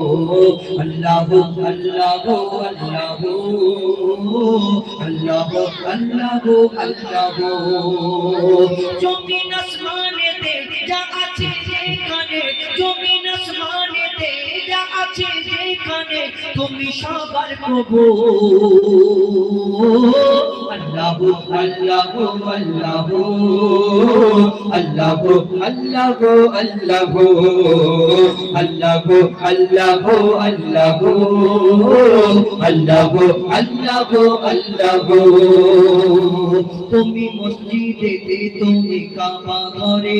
अल्लाह अल्लाह अल्लाह अल्लाह अल्लाह अल्लाह जमीन आसमाने ते जा আছে সেখানে জমিন আসমানে আছে যেখানে তুমি সবার প্রভু। আল্লাহ আল্লাহ আল্লাহ। আল্লাহ আল্লাহ আল্লাহ। আল্লাহ আল্লাহ আল্লাহ। আল্লাহ আল্লাহ আল্লাহ। তুমি মসজিদে, তুমি কাবা ঘরে।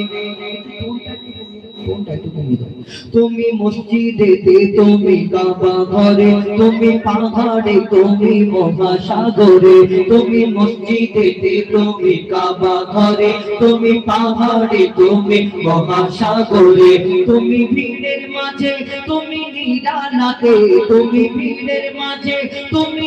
কোনটা একটু কমিয়ে। তুমি মসজিদে তুমি কাবা ঘরে, তুমি পাহাড়ে, তুমি মহাসাগরে, তুমি মসজিদে তুমি কাবা ঘরে, তুমি পাহাড়ে, তুমি মহাসাগরে, তুমি ভিড়ের মাঝে, তুমি নিরালাতে তুমি ভিড়ের মাঝে, তুমি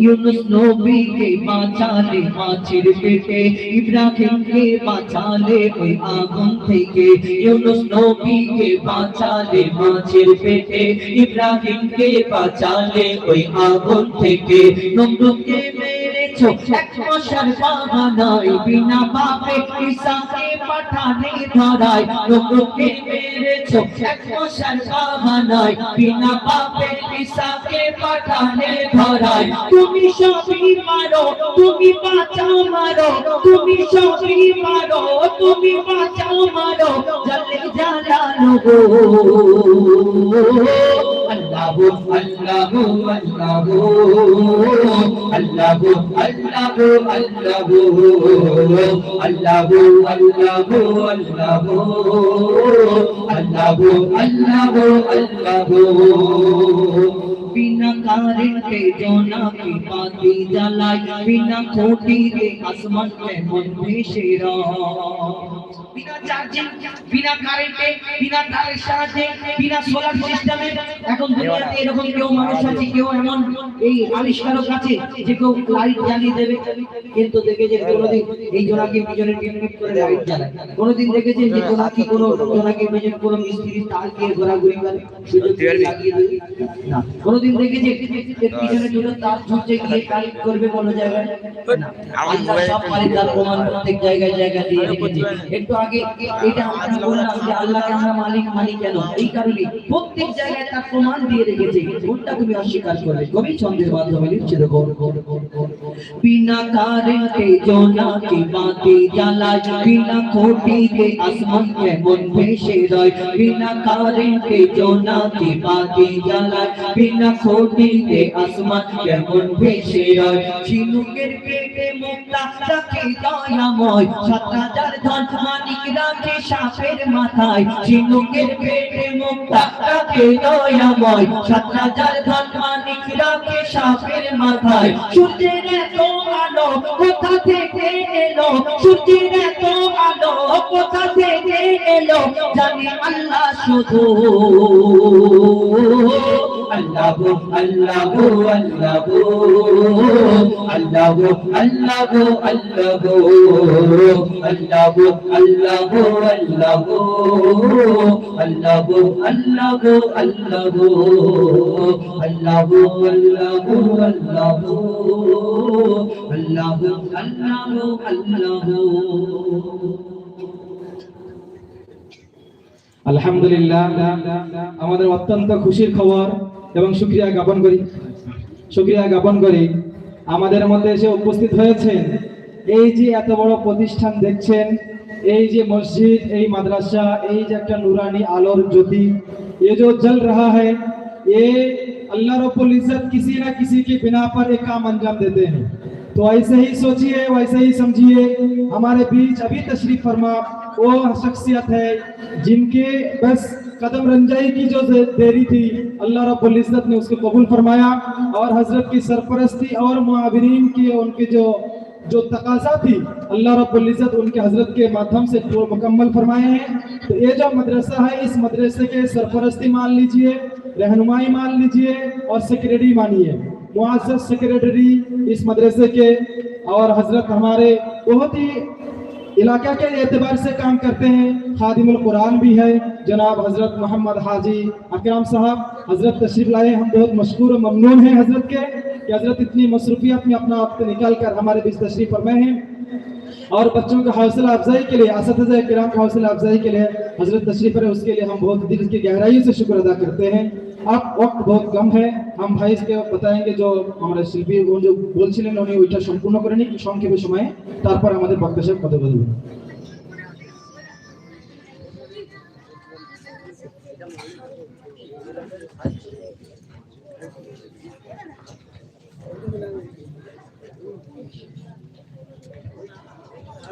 ইউনুস নবীকে বাঁচালে, মাছির পেটে, ইব্রাহিমকে বাঁচালে ওই আগুন থেকে। ইউনুস নবীকে বাঁচালে, মাছির পেটে, ইব্রাহিমকে বাঁচালে ওই আগুন থেকে। নমরুকে মেরেছো এক মশার বাহানায় বিনা পাপে ঈসাকে পাঠানে ধরায় নমরুদকে মেরেছো। এক মশার বাহানায় বিনা পাপে ঈসাকে পাঠানে ধরায়। তুমি সবই পারো, তুমি বাঁচাও, মারো। তুমি সবই পারো, তুমি বাঁচাও, মারো। জলে জালালো গো। আল্লাহু আল্লাহু আল্লাহু আল্লাহু আল্লাহু আল্লাহু আল্লাহু আল্লাহু আল্লাহু আল্লাহু আল্লাহু আল্লাহু। বিনা কারেন্টে জোনাকি বাতি জ্বালাই, বিনা আসমান মধ্যে সেরা বিনা চার্জিং বিনা কারেন্টে বিনা তারের সাহায্যে বিনা সোলার সিস্টেমে এখন দুনিয়াতে এরকম কেউ মানুষ আছে কেউ এমন এই আবিষ্কারক আছে যে কেউ লাইট জ্বালিয়ে দেবে। কিন্তু দেখেছে কোনোদিন এই পিছনে টিপটিপ করে লাইট জ্বালায়। কোনোদিন দেখেছে যে জোনাকি কোনো জোনাকির পিছনে কোনো মিস্ত্রি তার দিয়ে ঘোরাঘুরি করে সুযোগ লাগিয়ে দেবে? না। কোনোদিন দেখেছে পিছনে দুটো তার ঝুলছে গিয়ে কানেক্ট করবে কোনো জায়গায় না। সব তার প্রমাণ প্রত্যেক জায়গায় জায়গা দিয়ে রেখেছে। একটু আগে এটা আমরা বললাম যে আল্লাহকে আমরা মালিক মানি কেন? এই কারণে প্রত্যেক জায়গায় তার প্রমাণ দিয়ে রেখেছে কোনটা তুমি অস্বীকার করবে। কবি ছন্দের মাধ্যমে লিখছে দেখো। বিনা কারেন্টে জোনাকে বাতি জ্বালায় বিনা কোটি কে আসমান কে মন ভেসে রয়। বিনা কারেন্টে জোনাকে বাতি জ্বালায় বিনা কোটি কে আসমান কে মন ভেসে রয়। ঝিনুকের পেটে মুক্তা রাখে দয়াময় সাত হাজার ধন মানিক রাখে সাপের মাথায়, ঝিনুকের পেটে মুক্তা রাখে দয়াময়। সাত হাজার ধন মানিক রাখে সাপের মাথায়। সূর্যের এত আলো কোথা থেকে এলো? সূর্যের এত আলো কোথা থেকে এলো? জানি আল্লাহ শুধু। আল্লাহ আল্লাহ আলহামদুলিল্লাহ। আমাদের অত্যন্ত খুশির খবর এবং সুক্রিয়া জ্ঞাপন করি সুক্রিয়া জ্ঞাপন করি আমাদের মধ্যে এসে উপস্থিত হয়েছেন এই যে এত বড় প্রতিষ্ঠান দেখছেন এই যে মসজিদ এই মাদ্রাসা এই যে একটা নুরানি আলোর জ্যোতি ये जो जल रहा है ये अल्लाह रब्बुल इज्जत किसी ना किसी के बिना पर एक काम अंजाम देते हैं तो तो ऐसे ही सोचिए वैसे ही समझिए हमारे बीच अभी तशरीफ फरमा वो शख्सियत है जिनके बस कदम रंजाई की जो देरी थी, अल्लाह रब्बुल इज़्ज़त ने उसको कबूल फरमाया और हज़रत की सरपरस्ती और मुआवरीन के उनके जो जो तकाजा थी, अल्लाह रब्बुल इज़्ज़त उनके हज़रत के माध्यम से मुकम्मल फरमाए हैं। तो ये जो मदरसा है, इस मदरसे के सरपरस्ती मान लीजिए, रहनुमाई मान लीजिए और सेक्रेटरी मानिए। मुआज़ सेक्रेटरी इस मदरसे के और हज़रत हमारे बहुत ही علاقہ کے اعتبار سے کام کرتے ہیں، خادم القرآن بھی ہے۔ جناب حضرت محمد حاجی اکرام صاحب، حضرت تشریف لائے، ہم بہت مشکور و ممنون ہیں حضرت کے کہ حضرت اتنی مصروفیت میں اپنا وقت نکال کر ہمارے بیچ تشریف پر میں ہیں۔ اور بچوں کا حوصلہ افزائی کے لیے، اساتذہ کرام کا حوصلہ افزائی کے لیے، حضرت تشریف ہے، اس کے لیے ہم بہت دل کی گہرائیوں سے شکر ادا کرتے ہیں۔ अब वक्त बहुत कम है हम भाई के बताएंगे जो हमारे শিল্পী जो বলছিলেন উনি ওইটা সম্পূর্ণ করে নিক সংক্ষেপে সময়ে তারপর আমাদের বক্তা সাহেব কথা বলবেন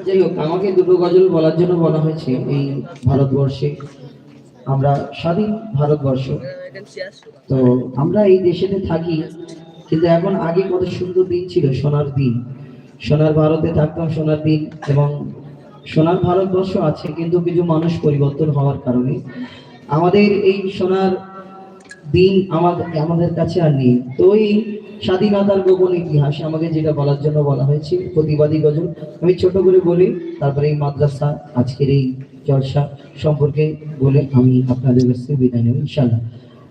যাই হোক আমাকে দুটো গজল বলার জন্য বলা হয়েছে এই ভারতবর্ষে আমরা স্বাধীন ভারতবর্ষ তো আমরা এই থাকি, কিন্তু এখন আগে কত সুন্দর দিন ছিল, সোনার দিন। সোনার ভারতে থাকতাম, সোনার দিন, এবং সোনার ভারতবর্ষ আছে, কিন্তু কিছু মানুষ পরিবর্তন হওয়ার কারণে। আমাদের এই সোনার দিন আমাদের আমাদের কাছে আর নেই। তো এই স্বাধীনতার গোপন ইতিহাস আমাকে যেটা বলার জন্য বলা হয়েছে, প্রতিবাদী গজল, আমি ছোট করে বলি, তারপরে এই মাদ্রাসা, আজকের এই জলসা সম্পর্কে বলে আমি আপনাদের কাছ বিদায় নেব ইনশাল্লাহ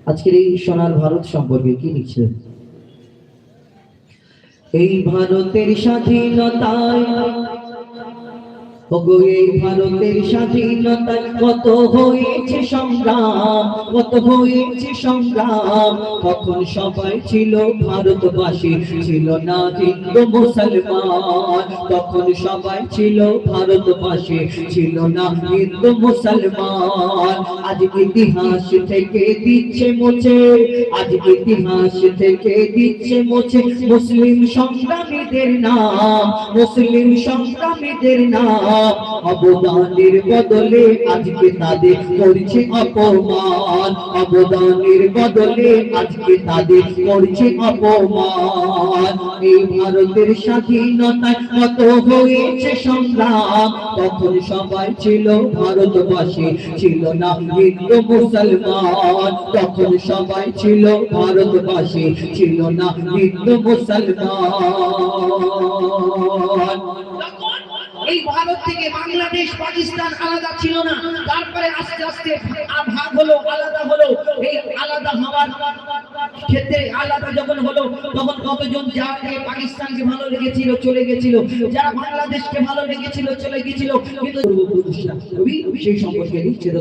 আজকের এই সোনার ভারত সম্পর্কে কি লিখছেন? এই ভারতের স্বাধীনতায় ওগো ভারতের স্বাধীনতায় কত হয়েছে সংগ্রাম? কত হয়েছে সংগ্রাম? সবাই ছিল ভারতবাসী? ছিল না হিন্দু, মুসলমান। তখন সবাই ছিল ভারতবাসী? ছিল না হিন্দু, মুসলমান। ইতিহাস থেকে দিচ্ছে মুছে, আজ ইতিহাস থেকে দিচ্ছে মুছে মুসলিম সংগ্রামীদের নাম, মুসলিম সংগ্রামীদের নাম। অবদানের বদলে আজকে তাদের করছে অপমান। অবদানের বদলে আজকে তাদের করছে অপমান। এই ভারতের স্বাধীনতায় কত হয়েছে সংগ্রাম। তখন সবাই ছিল ভারতবাসী, ছিল না হিন্দু মুসলমান। তখন সবাই ছিল ভারতবাসী, ছিল না হিন্দু মুসলমান। এই ভারত থেকে বাংলাদেশ, পাকিস্তান আলাদা ছিল না। তারপরে আস্তে আস্তে ভাগ হলো, আলাদা হলো। এই আলাদা হওয়ার ক্ষেত্রে আলাদা যখন হলো, তখন কতজন যাকে পাকিস্তানকে ভালো লেগেছিল, চলে গেছিল। যারা বাংলাদেশকে ভালো লেগেছিল, চলে গেছিল। কিন্তু সেই সম্পর্কে তো